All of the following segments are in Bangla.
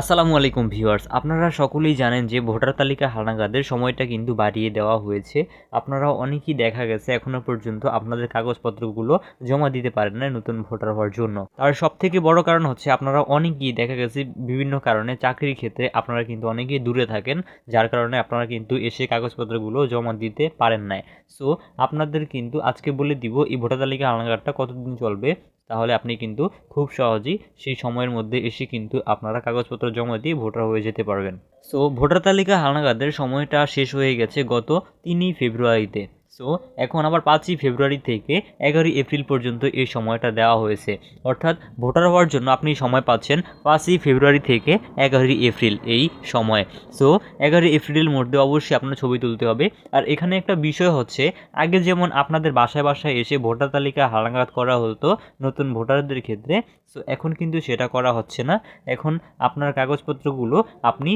আসসালামু আলাইকুম ভিউয়ার্স, আপনারা সকলেই জানেন যে ভোটার তালিকা হালনাগাদের সময়টা কিন্তু বাড়িয়ে দেওয়া হয়েছে। আপনারা অনেকেই দেখা গেছে এখনও পর্যন্ত আপনাদের কাগজপত্রগুলো জমা দিতে পারেন না নতুন ভোটার হওয়ার জন্য। তার সব থেকে বড় কারণ হচ্ছে আপনারা অনেকেই দেখা গেছে বিভিন্ন কারণে চাকরির ক্ষেত্রে আপনারা কিন্তু অনেকেই দূরে থাকেন, যার কারণে আপনারা কিন্তু এসে কাগজপত্রগুলো জমা দিতে পারেন না সো, আপনাদের কিন্তু আজকে বলে দিব, এই ভোটার তালিকা হালনাগাদটা কতদিন চলবে? তাহলে আপনি কিন্তু খুব সহজেই সেই সময়ের মধ্যে এসে কিন্তু আপনারা কাগজপত্র জমা দিয়ে ভোটার হয়ে যেতে পারবেন। সো ভোটার তালিকা হালনাগাদের সময়টা শেষ হয়ে গেছে গত তিনই ফেব্রুয়ারিতে। সো এখন আবার পাঁচই ফেব্রুয়ারি থেকে এগারোই এপ্রিল পর্যন্ত এই সময়টা দেওয়া হয়েছে। অর্থাৎ ভোটার হওয়ার জন্য আপনি সময় পাচ্ছেন পাঁচই ফেব্রুয়ারি থেকে এগারোই এপ্রিল এই সময়। সো এগারোই এপ্রিলের মধ্যে অবশ্যই আপনার ছবি তুলতে হবে। আর এখানে একটা বিষয় হচ্ছে, আগে যেমন আপনাদের বাসায় বাসায় এসে ভোটার তালিকা হালনাগাদ করা হতো নতুন ভোটারদের ক্ষেত্রে সো এখন কিন্তু সেটা করা হচ্ছে না। এখন আপনার কাগজপত্রগুলো আপনি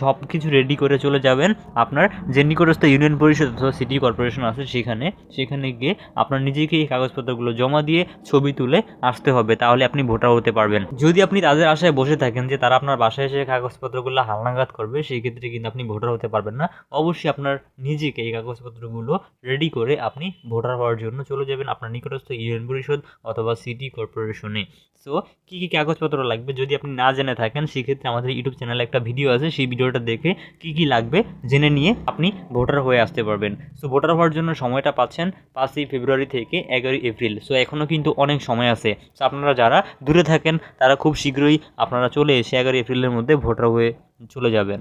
সব কিছু রেডি করে চলে যাবেন আপনার যে নিকটস্থ ইউনিয়ন পরিষদ অথবা সিটি কর্পোরেশন আছে সেখানে। সেখানে গিয়ে আপনার নিজেকে এই কাগজপত্রগুলো জমা দিয়ে ছবি তুলে আসতে হবে, তাহলে আপনি ভোটার হতে পারবেন। যদি আপনি তাদের আশায় বসে থাকেন যে তারা আপনার বাসায় এসে কাগজপত্রগুলো হালনাগাদ করবে, সেই ক্ষেত্রে কিন্তু আপনি ভোটার হতে পারবেন না। অবশ্যই আপনার নিজেকে এই কাগজপত্রগুলো রেডি করে আপনি ভোটার হওয়ার জন্য চলে যাবেন আপনার নিকটস্থ ইউনিয়ন পরিষদ অথবা সিটি কর্পোরেশনে সো কী কী কাগজপত্র লাগবে যদি আপনি না জেনে থাকেন, সেক্ষেত্রে আমাদের ইউটিউব চ্যানেলে একটা ভিডিও আছে, সেই ভিডিওটা দেখে কি কি লাগবে জেনে নিয়ে আপনি ভোটার হয়ে আসতে পারবেন। সো ভোটার হওয়ার জন্য সময়টা পাচ্ছেন পাঁচই ফেব্রুয়ারি থেকে এগারোই এপ্রিল। সো এখনও কিন্তু অনেক সময় আছে। সো আপনারা যারা দূরে থাকেন, তারা খুব শীঘ্রই আপনারা চলে এসে এগারোই এপ্রিলের মধ্যে ভোটার হয়ে চলে যাবেন।